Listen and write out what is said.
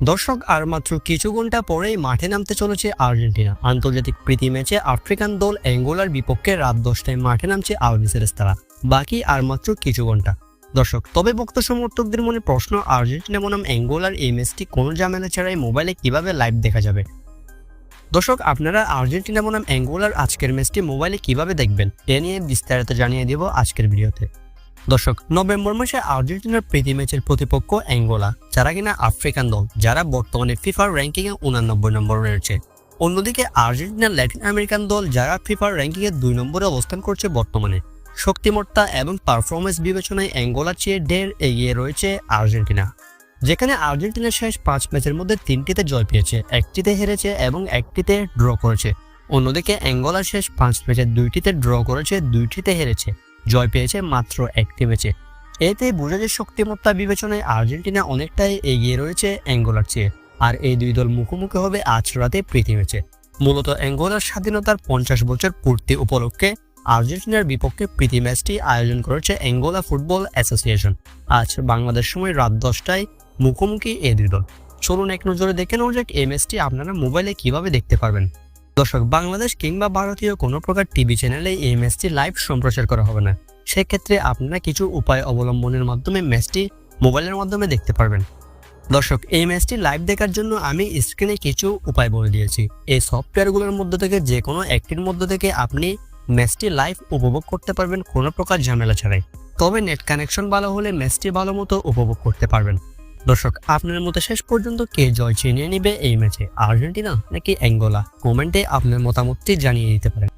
দর্শক, আর মাত্র কিছু ঘণ্টা পরেই মাঠে নামতে চলেছে আর্জেন্টিনা। আন্তর্জাতিক প্রীতি ম্যাচে আফ্রিকান দল অ্যাঙ্গোলার বিপক্ষে রাত দশটায় মাঠে নামছে আলবিসেরেস তারা বাকি আর মাত্র কিছু ঘণ্টা। দর্শক, তবে ভক্ত সমর্থকদের মনে প্রশ্ন, আর্জেন্টিনা বনাম অ্যাঙ্গোলার এই ম্যাচটি কোনো ঝামেলা ছাড়াই মোবাইলে কীভাবে লাইভ দেখা যাবে? দর্শক, আপনারা আর্জেন্টিনা বনাম অ্যাঙ্গোলার আজকের ম্যাচটি মোবাইলে কীভাবে দেখবেন? এ নিয়ে বিস্তারিত জানিয়ে দেব আজকের ভিডিওতে। দর্শক, নভেম্বর মাসে আর্জেন্টিনার প্রীতি ম্যাচের প্রতিপক্ষ অ্যাঙ্গোলা। যারা কিনা আফ্রিকান দল, যারা বর্তমানে ফিফার র্যাঙ্কিংয়ে উনানব্বই নম্বর রয়েছে। অন্যদিকে আর্জেন্টিনার ল্যাটিন আমেরিকান দল, যারা ফিফার র্যাঙ্কিংয়ে দুই নম্বরে অবস্থান করছে বর্তমানে। শক্তিমত্তা এবং পারফরমেন্স বিবেচনায় অ্যাঙ্গোলার চেয়ে ঢের এগিয়ে রয়েছে আর্জেন্টিনা। যেখানে আর্জেন্টিনা শেষ পাঁচ ম্যাচের মধ্যে তিনটিতে জয় পেয়েছে, একটিতে হেরেছে এবং একটিতে ড্র করেছে। অন্যদিকে অ্যাঙ্গোলার শেষ পাঁচ ম্যাচের দুইটিতে ড্র করেছে, দুইটিতে হেরেছে। জয় পেয়েছে মাত্র একটি ম্যাচে। এতে বোঝা যায় শক্তিমত্তা বিবেচনায় আর্জেন্টিনা অনেকটাই এগিয়ে রয়েছে অ্যাঙ্গোলার চেয়ে, আর এই দুই দল মুখোমুখি হবে আজ রাতে প্রীতি ম্যাচে। মূলত অ্যাঙ্গোলার স্বাধীনতার পঞ্চাশ বছর পূর্তি উপলক্ষে আর্জেন্টিনার বিপক্ষে প্রীতি ম্যাচটি আয়োজন করেছে অ্যাঙ্গোলা ফুটবল অ্যাসোসিয়েশন। আজ বাংলাদেশ সময় রাত দশটায় মুখোমুখি এই দুই দল। চলুন এক নজরে দেখে নেওয়া যাক এই ম্যাচটি আপনারা মোবাইলে কীভাবে দেখতে পারবেন। দর্শক, বাংলাদেশ কিংবা ভারতীয় কোনো প্রকার টিভি চ্যানেলে এই ম্যাচটি লাইভ সম্প্রচার করা হবে না। সেক্ষেত্রে আপনারা কিছু উপায় অবলম্বনের মাধ্যমে ম্যাচটি মোবাইলের মাধ্যমে দেখতে পারবেন। দর্শক, এই ম্যাচটি লাইভ দেখার জন্য আমি স্ক্রিনে কিছু উপায় বলে দিয়েছি। এই সফটওয়্যারগুলোর মধ্যে থেকে যে কোনো একটির মধ্যে থেকে আপনি ম্যাচটি লাইভ উপভোগ করতে পারবেন কোনো প্রকার ঝামেলা ছাড়াই। তবে নেট কানেকশন ভালো হলে ম্যাচটি ভালো মতো উপভোগ করতে পারবেন। দর্শক, আপনার মতে শেষ পর্যন্ত কে জয় ছিনিয়ে নিবে এই ম্যাচে? আর্জেন্টিনা নাকি অ্যাঙ্গোলা? কমেন্টে আপনার মতামতটি জানিয়ে দিতে পারেন।